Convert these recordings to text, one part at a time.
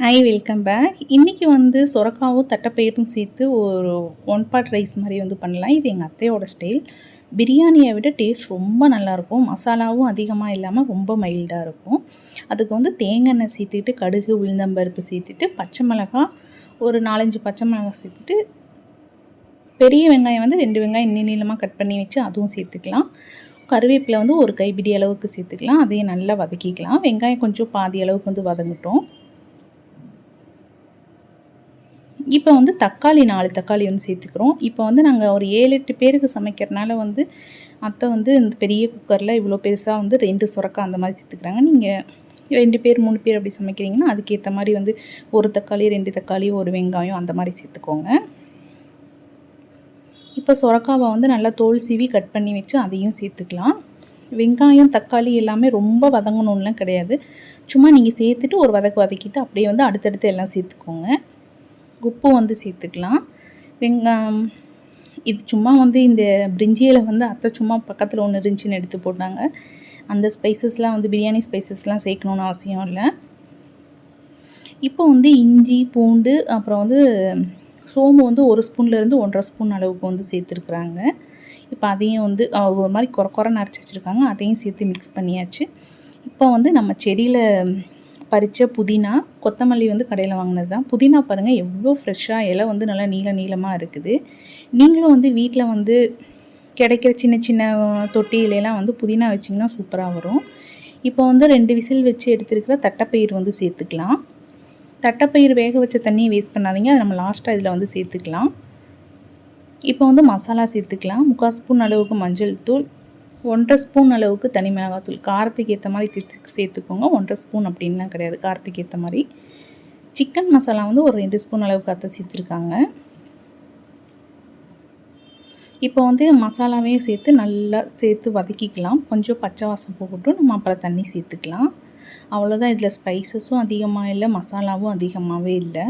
Hi welcome back இன்றைக்கி வந்து சுரக்காவும் தட்டைப்பயிரும் சேர்த்து ஒரு ஒன் பார்ட் ரைஸ் மாதிரி வந்து பண்ணலாம். இது எங்கள் அத்தையோட ஸ்டைல் பிரியாணியை விட டேஸ்ட் ரொம்ப நல்லாயிருக்கும் மசாலாவும் அதிகமாக இல்லாமல் ரொம்ப மைல்டாக இருக்கும். அதுக்கு வந்து தேங்காய் எண்ணெய் சேர்த்துட்டு கடுகு உளுந்தம்பருப்பு சேர்த்துட்டு பச்சை மிளகாய் ஒரு நாலஞ்சு பச்சை மிளகாய் சேர்த்துட்டு பெரிய வெங்காயம் வந்து ரெண்டு வெங்காயம் இன்னி நீளமாக கட் பண்ணி வச்சு அதுவும் சேர்த்துக்கலாம். கருவேப்பிலை வந்து ஒரு கைப்பிடி அளவுக்கு சேர்த்துக்கலாம். அதையும் நல்லா வதக்கிக்கலாம். வெங்காயம் கொஞ்சம் பாதி அளவுக்கு வந்து வதங்கட்டும். இப்போ வந்து தக்காளி நாலு தக்காளி வந்து சேர்த்துக்கிறோம். இப்போ வந்து நாங்கள் ஒரு ஏழு எட்டு பேருக்கு சமைக்கிறனால வந்து அத்தை வந்து இந்த பெரிய குக்கரில் இவ்வளோ பெருசாக வந்து ரெண்டு சுரக்காய் அந்த மாதிரி சேர்த்துக்கிறாங்க. நீங்கள் ரெண்டு பேர் மூணு பேர் அப்படி சமைக்கிறீங்கன்னா அதுக்கேற்ற மாதிரி வந்து ஒரு தக்காளி ரெண்டு தக்காளி ஒரு வெங்காயம் அந்த மாதிரி சேர்த்துக்கோங்க. இப்போ சுரக்காவை வந்து நல்லா தோல் சீவி கட் பண்ணி வச்சு அதையும் சேர்த்துக்கலாம். வெங்காயம் தக்காளி எல்லாமே ரொம்ப வதங்கணும்லாம் கிடையாது. சும்மா நீங்கள் சேர்த்துட்டு ஒரு வதக்கு வதக்கிட்டு அப்படியே வந்து அடுத்தடுத்து எல்லாம் சேர்த்துக்கோங்க. உப்பு வந்து சேர்த்துக்கலாம். வெங்காயம் இது சும்மா வந்து இந்த பிரிஞ்சியில் வந்து அத்தை சும்மா பக்கத்தில் ஒன்று இருந்துச்சுன்னு எடுத்து போட்டாங்க. அந்த ஸ்பைசஸ்லாம் வந்து பிரியாணி ஸ்பைசஸ்லாம் சேர்க்கணுன்னு அவசியம் இல்லை. இப்போ வந்து இஞ்சி பூண்டு அப்புறம் வந்து சோம்பு வந்து ஒரு ஸ்பூன்லேருந்து ஒன்றரை ஸ்பூன் அளவுக்கு வந்து சேர்த்துருக்குறாங்க. இப்போ அதையும் வந்து ஒரு மாதிரி குறை குறை நரைச்சி வச்சுருக்காங்க. அதையும் சேர்த்து மிக்ஸ் பண்ணியாச்சு. இப்போ வந்து நம்ம செடியில் பறித்த புதினா கொத்தமல்லி வந்து கடையில் வாங்கினது தான் புதினா பாருங்கள் எவ்வளோ ஃப்ரெஷ்ஷாக இலை வந்து நல்லா நீள நீளமாக இருக்குது. நீங்களும் வந்து வீட்டில் வந்து கிடைக்கிற சின்ன சின்ன தொட்டியிலலாம் வந்து புதினா வச்சிங்கன்னா சூப்பராக வரும். இப்போ வந்து ரெண்டு விசில் வச்சு எடுத்துருக்கிற தட்டைப்பயிர் வந்து சேர்த்துக்கலாம். தட்டைப்பயிர் வேக வச்ச தண்ணியை வேஸ்ட் பண்ணாதீங்க அதை நம்ம லாஸ்ட்டாக இதில் வந்து சேர்த்துக்கலாம். இப்போ வந்து மசாலா சேர்த்துக்கலாம். முக்கால் ஸ்பூன் அளவுக்கு மஞ்சள் தூள் ஒன்றரை ஸ்பூன் அளவுக்கு தனி மிளகாத்தூள். காரத்துக்கு ஏற்ற மாதிரி சேர்த்துக்கோங்க. ஒன்றரை ஸ்பூன் அப்படின்லாம் கிடையாது. காரத்துக்கு ஏற்ற மாதிரி. சிக்கன் மசாலா வந்து ஒரு ரெண்டு ஸ்பூன் அளவுக்கு அத்தை சேர்த்துருக்காங்க. இப்போ வந்து மசாலாவையும் சேர்த்து நல்லா சேர்த்து வதக்கிக்கலாம். கொஞ்சம் பச்சை வாசம் போகட்டும் நம்ம அப்புறம் தண்ணி சேர்த்துக்கலாம். அவ்வளோதான் இதில் ஸ்பைசஸும் அதிகமாக இல்லை மசாலாவும் அதிகமாகவே இல்லை.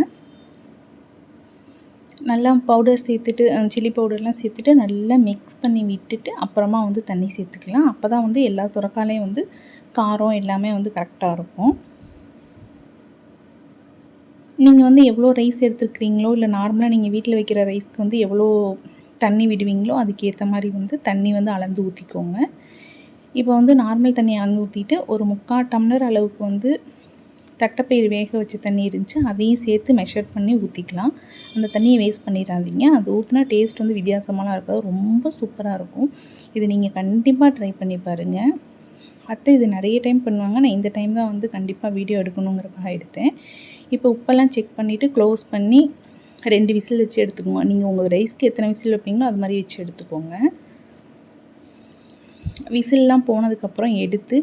நல்லா பவுடர் சேர்த்துட்டு சில்லி பவுடர்லாம் சேர்த்துட்டு நல்லா மிக்ஸ் பண்ணி விட்டுட்டு அப்புறமா வந்து தண்ணி சேர்த்துக்கலாம். அப்போ தான் வந்து எல்லா சுரக்காலையும் வந்து காரம் எல்லாமே வந்து கரெக்டாக இருக்கும். நீங்கள் வந்து எவ்வளோ ரைஸ் எடுத்துருக்கிறீங்களோ இல்லை நார்மலாக நீங்கள் வீட்டில் வைக்கிற ரைஸ்க்கு வந்து எவ்வளோ தண்ணி விடுவீங்களோ அதுக்கேற்ற மாதிரி வந்து தண்ணி வந்து அளந்து ஊற்றிக்கோங்க இப்போ வந்து நார்மல் தண்ணி அளந்து ஊற்றிட்டு ஒரு முக்கால் டம்ளர் அளவுக்கு வந்து தட்டைப்பயிறு வேக வச்ச தண்ணி இருந்துச்சு அதையும் சேர்த்து மெஷர் பண்ணி ஊற்றிக்கலாம் அந்த தண்ணியை வேஸ்ட் பண்ணிடாதீங்க. அது ஊற்றினா டேஸ்ட் வந்து வித்தியாசமாலாம் இருக்காது. ரொம்ப சூப்பராக இருக்கும். இது நீங்கள் கண்டிப்பாக ட்ரை பண்ணி பாருங்கள் அத்தை இது நிறைய டைம் பண்ணுவாங்க. நான் இந்த டைம் தான் வந்து கண்டிப்பாக வீடியோ எடுக்கணுங்கிறக்காக எடுத்தேன். இப்போ உப்பெல்லாம் செக் பண்ணிவிட்டு க்ளோஸ் பண்ணி ரெண்டு விசில் வச்சு எடுத்துக்கோங்க. நீங்கள் உங்கள் ரைஸ்க்கு எத்தனை விசில் வைப்பீங்களோ அது மாதிரி வச்சு எடுத்துக்கோங்க. விசில்லாம் போனதுக்கப்புறம் எடுத்து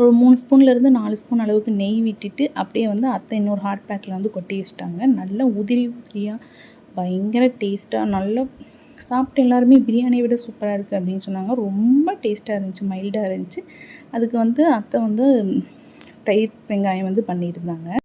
ஒரு மூணு ஸ்பூன்லேருந்து நாலு ஸ்பூன் அளவுக்கு நெய் விட்டுட்டு அப்படியே வந்து அத்தை இன்னொரு ஹாட் பேக்கில் வந்து கொட்டி வச்சிட்டாங்க. நல்லா உதிரி உதிரியாக பயங்கர டேஸ்ட்டாக நல்லா சாப்பிட்டு எல்லாருமே பிரியாணியை விட சூப்பராக இருக்குது அப்படின்னு சொன்னாங்க. ரொம்ப டேஸ்ட்டாக இருந்துச்சு மைல்டாக இருந்துச்சு. அதுக்கு வந்து அத்தை வந்து தயிர் வெங்காயம் வந்து பண்ணியிருந்தாங்க.